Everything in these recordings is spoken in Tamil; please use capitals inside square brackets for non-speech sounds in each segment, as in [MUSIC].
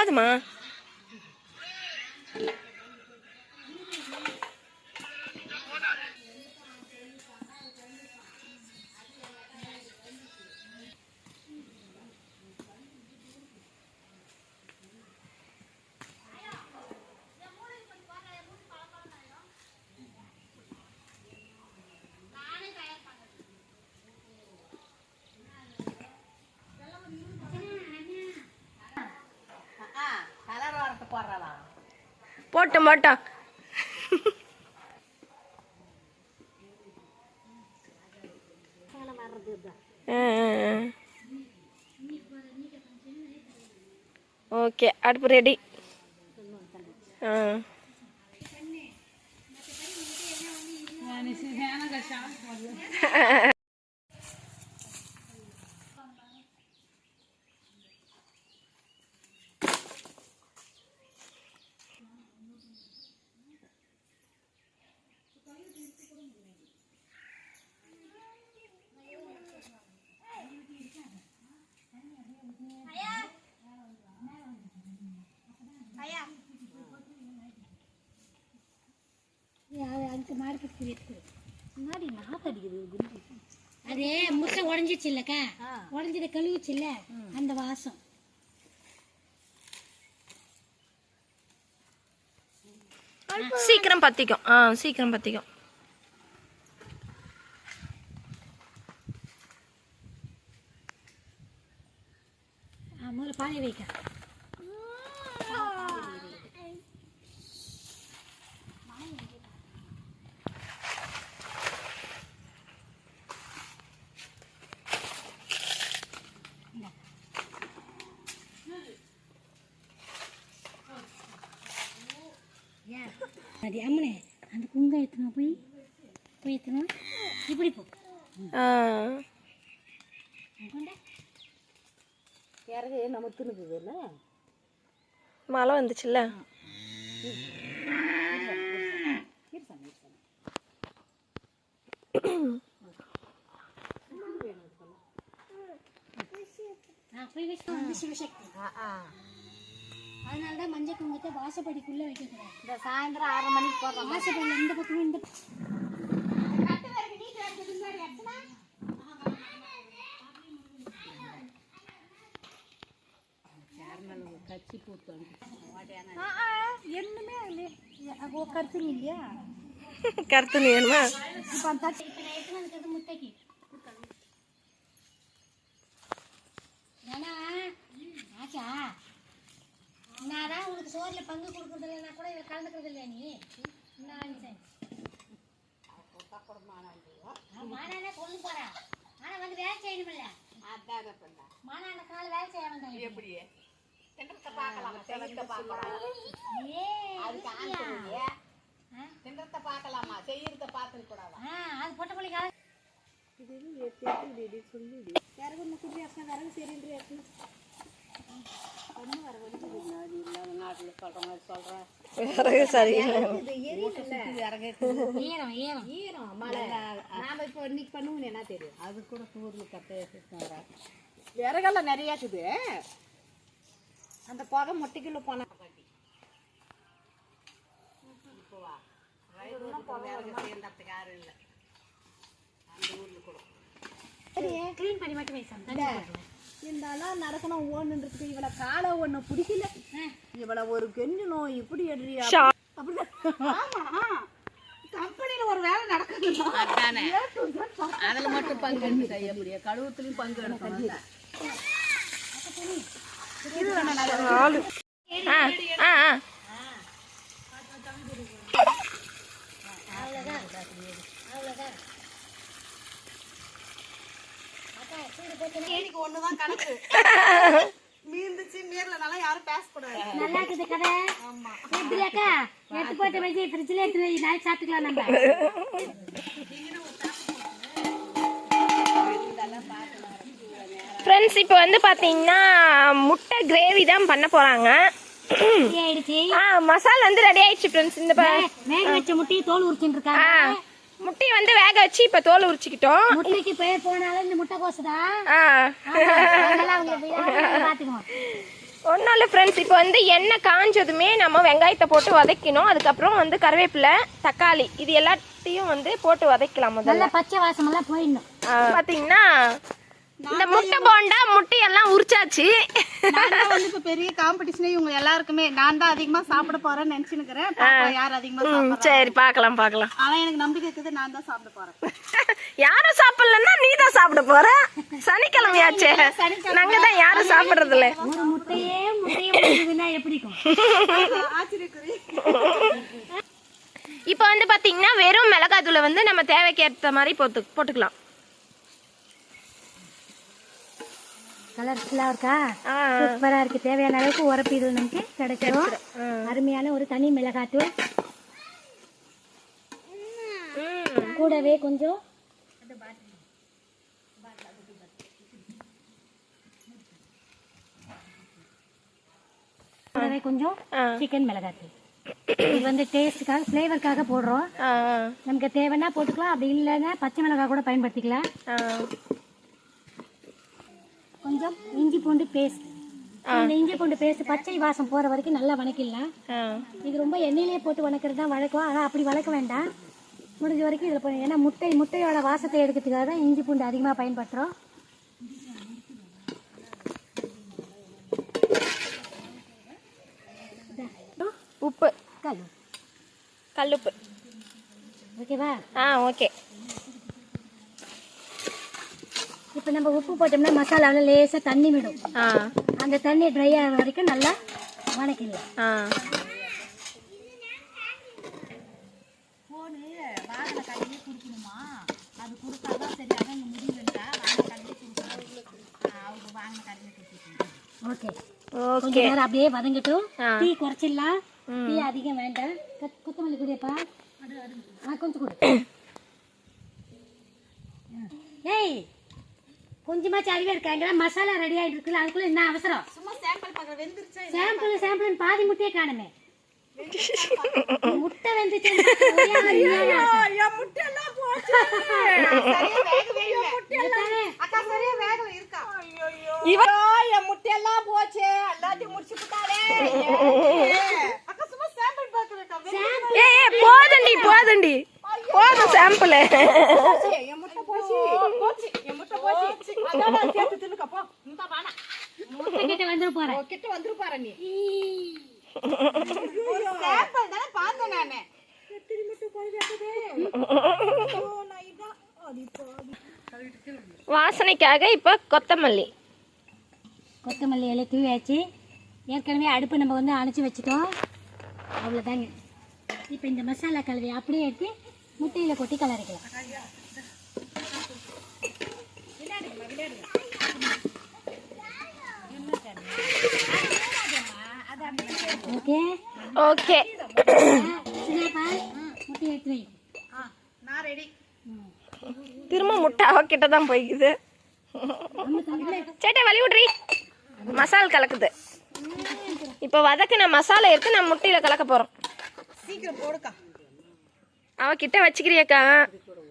போதுமா கலர் போட்டோம் போட்டோம் ஓகே அடுப்பு ரெடி ஆ. [LAUGHS] அதுக்கு மார்க்கெட் இருக்குது முன்னாடி அது முட்டை உடஞ்சிச்சு இல்லக்கா? உடஞ்சதை கழுவிச்சு இல்ல? அந்த வாசம். சீக்கிரம் பத்திக்கும். ஆ சீக்கிரம் பத்திக்கும். முதல்ல பாலை வைக்க. அது அம்மனே அந்த குங்க எடுத்துனா போய் போய் எடுத்துனா இப்படி போ. இறகு நம்ம தின்னுக்குது இல்லை மழை வந்துச்சுல்ல? நான் போய் வச்சுக்கோ வந்து சிவசக்தி அதனால தான் மஞ்சள் குங்குமத்தை வாசப்படிக்குள்ளே வைக்கக்கூடாது. இந்த சாயந்தரம் ஆறரை மணிக்கு போடுறோம் வாசப்படியில் இந்த பக்கமும் இந்த கச்சி பூத்து என்னமே இல்லை கருத்துங்க இல்லையா கருத்து நீ வேணுமா இப்போ அந்த தட்டு இப்போ நான் எடுத்து வந்துக்கிறது முட்டைக்கு ஏன்னா ஆச்சா நான் தான் உங்களுக்கு சோறில் பங்கு கொடுக்குறது கூட இதில் கலந்துக்கிறது இல்லையா நீ மானானே கொண்டு போறா ஆனா வந்து வேலை செய்யணுமில்ல மானான கால வேலை செய்ய வந்தாங்க எப்படி தின்றத்தை பார்க்கலாம்? தின்றத்தை பார்க்கலாம்? ஏ அதுக்கு ஆன்சர் தின்றத்தை பார்க்கலாமா? செய்யறத பார்த்துக்க கூடாதா அது பொட்டை பிள்ளைங்க நாட்டில் சொல்கிற மாதிரி சொல்கிறேன் விறகு சரியில்லை. ஈரம் ஈரம். ஈரம் மழை. நாம இப்போ இன்னைக்கு பண்ணுவோம் என்ன தெரியும்? அது கூட தூரில் கட்ட விறகெல்லாம் நிறையா இருக்குது அந்த புகை முட்டைக்குள்ள போனா. சேர்ந்ததுக்கு யாரும் இல்லை. அந்த ஊரில் கூட. க்ளீன் பண்ணி மட்டும் இருந்தாலும் நடக்கணும் ஓடுன்றதுக்கு இவளை காலை ஒன்று பிடிக்கல. இவளை ஒரு கெஞ்சணும் இப்படி எடுறியா ஷா- கம்பெனியில ஒரு வேலை நடக்குது அதுல மட்டும் பங்கு எடுத்து செய்ய முடியும் கழுவுத்துலயும் பங்கு எடுக்கணும். ஆளு. ஆ ஆ ஆ ஒண்ணுதான் கணக்கு மீந்துச்சு மீறலனால யாரும் பேசக்கூடாது நல்லா இருக்குது கதை எப்படியாக்கா எடுத்து போட்டு வச்சு ஃப்ரிட்ஜில் எடுத்து வை நாளைக்கு சாப்பிட்டுக்கலாம் நம்ம ஃப்ரெண்ட்ஸ் இப்போ வந்து பார்த்தீங்கன்னா முட்டை கிரேவி தான் பண்ண போகிறாங்க ஆ மசாலா வந்து ரெடி ஆயிடுச்சு ஃப்ரெண்ட்ஸ் இந்த வேக வச்ச முட்டையை தோல் இருக்காங்க முட்டையை வந்து வேக வச்சு இப்போ தோல் உரிச்சுக்கிட்டோம். முட்டைக்கு பேர் போனாலும் இந்த முட்டை பாத்துக்குவோம் ஒன்றும் இல்லை ஃப்ரெண்ட்ஸ் இப்போ வந்து எண்ணெய் காஞ்சதுமே நம்ம வெங்காயத்தை போட்டு வதக்கணும் அதுக்கப்புறம் வந்து கருவேப்பிலை தக்காளி இது எல்லாத்தையும் வந்து போட்டு வதக்கலாம் முதல்ல. பச்சை வாசமெல்லாம் போயிடணும். பார்த்தீங்கன்னா இந்த முட்டை போண்டா உரிச்சாச்சு. தான் வந்து இப்ப பெரிய காம்படிஷனே இவங்க எல்லாருக்குமே நான் தான் அதிகமா சாப்பிட போறேன்னு நினைச்சுக்கிறேன் யார் அதிகமா சரி பார்க்கலாம் பார்க்கலாம் ஆனா எனக்கு நம்பிக்கை இருக்குது நான் தான் சாப்பிட போறேன். யாரும் சாப்பிடலன்னா நீ தான் சாப்பிட போற? சனிக்கிழமையாச்சே. நாங்க தான் யாரும் சாப்பிடுறது இல்ல ஒரு முட்டையே முட்டையே எப்படிக்கும் [LAUGHS] இப்போ வந்து பாத்தீங்கன்னா வெறும் மிளகாத்தூளை வந்து நம்ம தேவைக்கு ஏற்ற மாதிரி போட்டு போட்டுக்கலாம். கலர்ஃபுல்லாக இருக்கா? சூப்பராக இருக்கு. தேவையான அளவுக்கு உரப்பு இது நமக்கு கிடைச்சிடும் அருமையான ஒரு தனி மிளகாத்தூள் கூடவே கொஞ்சம் கூடவே கொஞ்சம். சிக்கன் மிளகாத்தூள் இது வந்து டேஸ்ட்டுக்காக ஃப்ளேவருக்காக போடுறோம். நமக்கு தேவைன்னா போட்டுக்கலாம். அப்படி இல்லைன்னா பச்சை மிளகாய் கூட பயன்படுத்திக்கலாம். கொஞ்சம் இஞ்சி பூண்டு பேஸ்ட். இந்த இஞ்சி பூண்டு பேஸ்ட் பச்சை வாசம் போகிற வரைக்கும் நல்லா வணக்கிடலாம். இது ரொம்ப எண்ணெயிலேயே போட்டு வணக்கிறது தான் வழக்கம். ஆனால் அப்படி வளர்க்க வேண்டாம். முடிஞ்ச வரைக்கும் இதில் போய் ஏன்னா முட்டை முட்டையோட வாசத்தை எடுக்கிறதுக்காக தான் இஞ்சி பூண்டு அதிகமாக பயன்படுத்துகிறோம் உப்பு. கல். கல்லுப்பு. ஓகேவா? ஆ ஓகே இப்போ நம்ம உப்பு போட்டோம்னா மசாலாவில் லேசாக தண்ணி விடும். ஆ. அந்த தண்ணி ட்ரை ஆகிற வரைக்கும் நல்லா வணக்கிடலாம் ஓகே. ஓகே. அப்படியே வதங்கட்டும். டீ குறைச்சிடலாம். டீ அதிகம் வேண்டாம். கொத்- கொத்தமல்லி குடியப்பா ஆ கொஞ்சம் கொடு. [COUGHS] ஏய் கொஞ்சமாச்சும் அறிவே இருக்காங்க மசாலா ரெடி ஆகிட்டு இருக்குல்ல அதுக்குள்ள என்ன அவசரம்? சும்மா சாம்பிள் பார்க்க வெந்துருச்சா சாம்பிள் சாம்பிள் பாதி முட்டையே காணுமே. முட்டை வெந்துச்சு. முட்டை எல்லாம் போச்சு. சரியா வேகவே இல்லை. அக்கா சரியா வேகல இருக்கா? இவ என் முட்டை எல்லாம் போச்சு. எல்லாத்தையும் முடிச்சு விட்டாலே போதண்டி போதண்டி. போதும் சாம்பிள் என் முட்டை போச்சு. போச்சு. போச்சு. அதான் சேர்த்து தின்னுக்க போ. இந்த வேணாம் முட்டை கிட்ட வந்துட போறேன். கிட்ட வந்துரு பாரு நீ. சாம்பிள் தானே பார்த்தேன் நானு. வாசனைக்காக இப்போ கொத்தமல்லி. கொத்தமல்லி இலை தூவியாச்சு ஏற்கனவே அடுப்பு நம்ம வந்து அணைச்சி வச்சுட்டோம். அவ்வளோதாங்க இப்போ இந்த மசாலா கலவையை அப்படியே எடுத்து முட்டையில் கொட்டி கலரிக்கலாம். ஓகே ஓகே நான் திரும்ப முட்டை அவகிட்ட தான் போய்க்குது. சேட்டை வழி விட்றி மசால் கலக்குது. இப்போ வதக்குன மசாலா எடுத்து நம்ம முட்டையில கலக்க போறோம். சீக்கிரம் போடுக்கா. அவகிட்ட வச்சுக்கிறியாக்கா.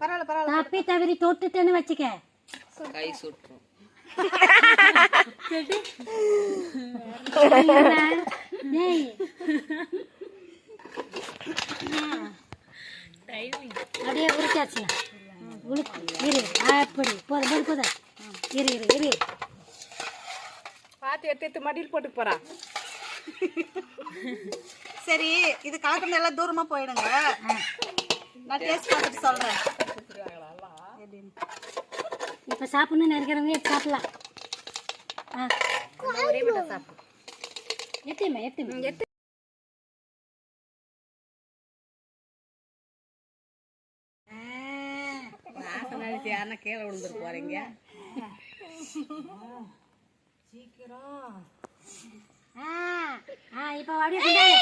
பரவாயில்ல பரவாயில்ல. தப்பி தவறி தொட்டுட்டேன்னு வச்சுக்க. டேய் அப்படியே உரிச்சாச்சு இரு. அப்படி போதும் போதும் போதும் இரு இரு இரு. பார்த்து எடுத்து எடுத்து மடியில் போட்டு போறா. சரி இது கலக்கணும் எல்லாம் தூரமா போயிடுங்க. நான் டேஸ்ட் பார்த்துட்டு சொல்றேன். இப்போ சாப்பிடணும்னு நினைக்கிறவங்க எடுத்து சாப்பிடலாம் ஆ ஒரே மட்டும் சாப்பிடு எட்டுமே எட்டுமே யாருன்னா கீழே விழுந்துட்டு போறீங்க ஆ ஆ இப்போ அப்படியே கொண்டாங்க.